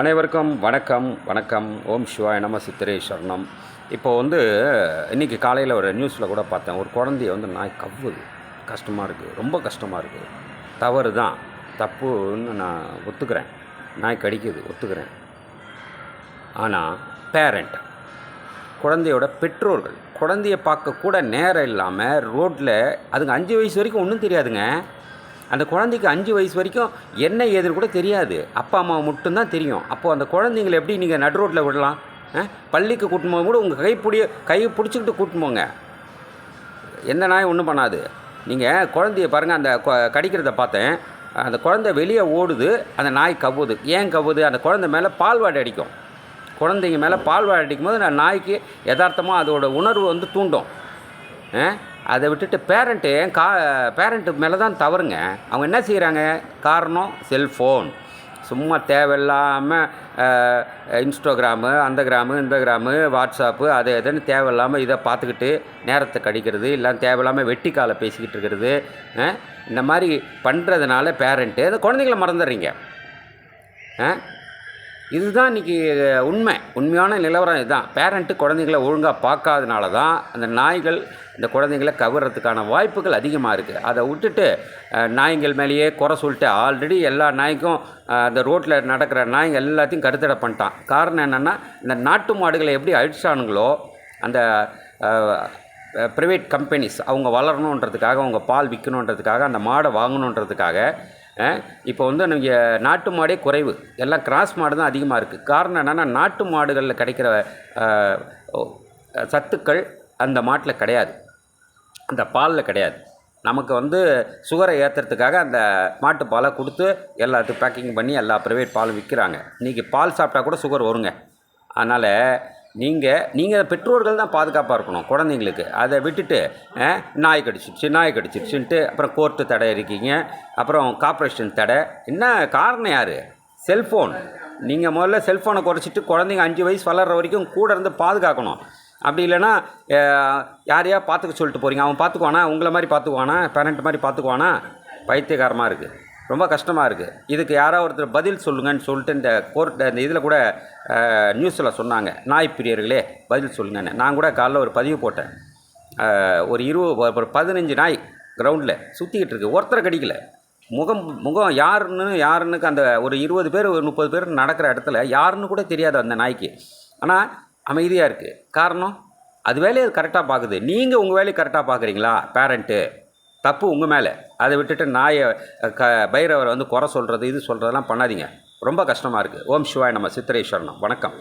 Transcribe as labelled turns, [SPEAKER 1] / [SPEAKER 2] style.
[SPEAKER 1] அனைவருக்கும் வணக்கம் வணக்கம். ஓம் சிவாய நம சித்திரேஸ்வரணம் சரணம். இப்போ வந்து இன்றைக்கி காலையில் ஒரு நியூஸில் கூட பார்த்தேன். ஒரு குழந்தைய வந்து நாய் கவ்வுது. கஷ்டமாக இருக்குது ரொம்ப கஷ்டமாக இருக்குது தவறு தான் தப்புன்னு நான் ஒத்துக்கிறேன். நாய் கடிக்குது. ஒத்துக்கிறேன். ஆனால் பேரண்ட் குழந்தையோட பெற்றோர்கள் குழந்தைய பார்க்க கூட நேரம் இல்லாமல் ரோட்டில் அதுங்க அஞ்சு வயசு வரைக்கும் ஒன்றும் தெரியாதுங்க. அந்த குழந்தைக்கு அஞ்சு வயசு வரைக்கும் என்ன ஏதுன்னு கூட தெரியாது. அப்பா அம்மா மட்டும்தான் தெரியும். அப்போது அந்த குழந்தைங்களை எப்படி நீங்கள் நடு ரோட்டில் விடலாம்? ஆ? பள்ளிக்கு கூட்டின்னு போக கூட உங்கள் கை பிடி கையை பிடிச்சிக்கிட்டு கூட்டின்னு போங்க. எந்த நாயும் ஒன்றும் பண்ணாது. நீங்கள் குழந்தைய பாருங்கள் அந்த கடிக்கிறத பார்த்தேன். அந்த குழந்தை வெளியே ஓடுது அந்த நாய் கவ்வுது. ஏன் கவ்வுது? அந்த குழந்தை மேலே பால்வாடி அடிக்கும். குழந்தைங்க மேலே பால்வாடி அடிக்கும் போது நான் நாய்க்கு யதார்த்தமாக அதோட உணர்வு வந்து தூண்டும். ஆ? அதை விட்டுட்டு பேரண்ட்டு கா பேரண்ட்டு மேலே தான் தவறுங்க. அவங்க என்ன செய்கிறாங்க காரணம் செல்ஃபோன் சும்மா தேவையில்லாமல் இன்ஸ்டாகிராமு அந்த கிராமு இந்த கிராமு வாட்ஸ்அப்பு அது எதுன்னு தேவையில்லாமல் இதை பார்த்துக்கிட்டு நேரத்தை கடிக்கிறது இல்லை தேவையில்லாமல் வெட்டி காலை பேசிக்கிட்டு இருக்கிறது ஆ? இந்த மாதிரி பண்ணுறதுனால பேரண்ட்டு அந்த குழந்தைங்கள மறந்துடுறீங்க. ஆ இதுதான் இன்றைக்கி உண்மை. உண்மையான நிலவரம் இதுதான். பேரண்ட்டு குழந்தைங்கள ஒழுங்காக பார்க்காதனால தான் அந்த நாய்கள் இந்த குழந்தைங்கள கவர்றதுக்கான வாய்ப்புகள் அதிகமாக இருக்குது அதை விட்டுட்டு நாய்கள் மேலேயே குறை சொல்லிட்டு ஆல்ரெடி எல்லா நாய்க்கும் அந்த ரோட்டில் நடக்கிற நாய்கள் எல்லாத்தையும் கருத்தடை பண்ணிட்டான். காரணம் என்னென்னா இந்த நாட்டு மாடுகளை எப்படி அழிச்சானுங்களோ அந்த ப்ரைவேட் கம்பெனிஸ் அவங்க வளரணுன்றதுக்காக அவங்க பால் விற்கணுன்றதுக்காக அந்த மாடை வாங்கணுன்றதுக்காக இப்போ வந்து நீங்கள் நாட்டு மாடே குறைவு. எல்லாம் கிராஸ் மாடு தான் அதிகமாக இருக்குது காரணம் என்னென்னா நாட்டு மாடுகளில் கிடைக்கிற சத்துக்கள் அந்த மாட்டில் கிடையாது. அந்த பாலில் கிடையாது. நமக்கு வந்து சுகரை ஏற்றுறதுக்காக அந்த மாட்டு பாலை கொடுத்து எல்லாத்துக்கும் பேக்கிங் பண்ணி எல்லா ப்ரைவேட் பாலும் விற்கிறாங்க இன்றைக்கி பால் சாப்பிட்டா கூட சுகர் வருங்க. அதனால் நீங்கள் நீங்கள் பெற்றோர்கள் தான் பாதுகாப்பாக இருக்கணும் குழந்தைங்களுக்கு. அதை விட்டுட்டு நாய் கடிச்சிடுச்சு நாய் கடிச்சிடுச்சுன்ட்டு அப்புறம் கோர்ட்டு தடை இருக்கீங்க அப்புறம் கார்ப்பரேஷன் தடை. என்ன காரணம் யார்? செல்ஃபோன் நீங்கள் முதல்ல செல்ஃபோனை குறைச்சிட்டு குழந்தைங்க அஞ்சு வயசு வளர்கிற வரைக்கும் கூட இருந்து பாதுகாக்கணும். அப்படி இல்லைன்னா யாரையா பார்த்துக்க சொல்லிட்டு போகிறீங்க அவன் பார்த்துக்குவானா? உங்களை மாதிரி பார்த்துக்குவானா? பேரண்ட் மாதிரி பார்த்துக்குவானா? பைத்தியகாரமாக இருக்குது ரொம்ப கஷ்டமாக இருக்குது இதுக்கு யாராவது ஒருத்தர் பதில் சொல்லுங்கன்னு சொல்லிட்டு இந்த கோர்ட் இந்த இதில் கூட நியூஸில் சொன்னாங்க. நாய் பிரியர்களே பதில் சொல்லுங்கன்னு. நான் கூட காலைல ஒரு பதிவு போட்டேன். ஒரு இருபது ஒரு பதினஞ்சு நாய் கிரவுண்டில் சுற்றிக்கிட்டு இருக்கு. ஒருத்தரை கடிக்கல. முகம் முகம் யாருன்னு யாருன்னு அந்த ஒரு இருபது பேர் ஒரு முப்பது பேர் நடக்கிற இடத்துல யாருன்னு கூட தெரியாது அந்த நாய்க்கு. ஆனால் அமைதியாக இருக்குது காரணம் அது வேலையை கரெக்டாக பார்க்குது நீங்கள் உங்கள் வேலையை கரெக்டாக பார்க்குறீங்களா பேரண்ட்டு தப்பு உங்கள் மேலே. அதை விட்டுட்டு நாயை க பைரவரை வந்து குறை சொல்கிறது இது சொல்கிறதெல்லாம் பண்ணாதீங்க. ரொம்ப கஷ்டமாக இருக்குது ஓம் சிவாய் நம்ம சித்திரேஸ்வரனம். வணக்கம்.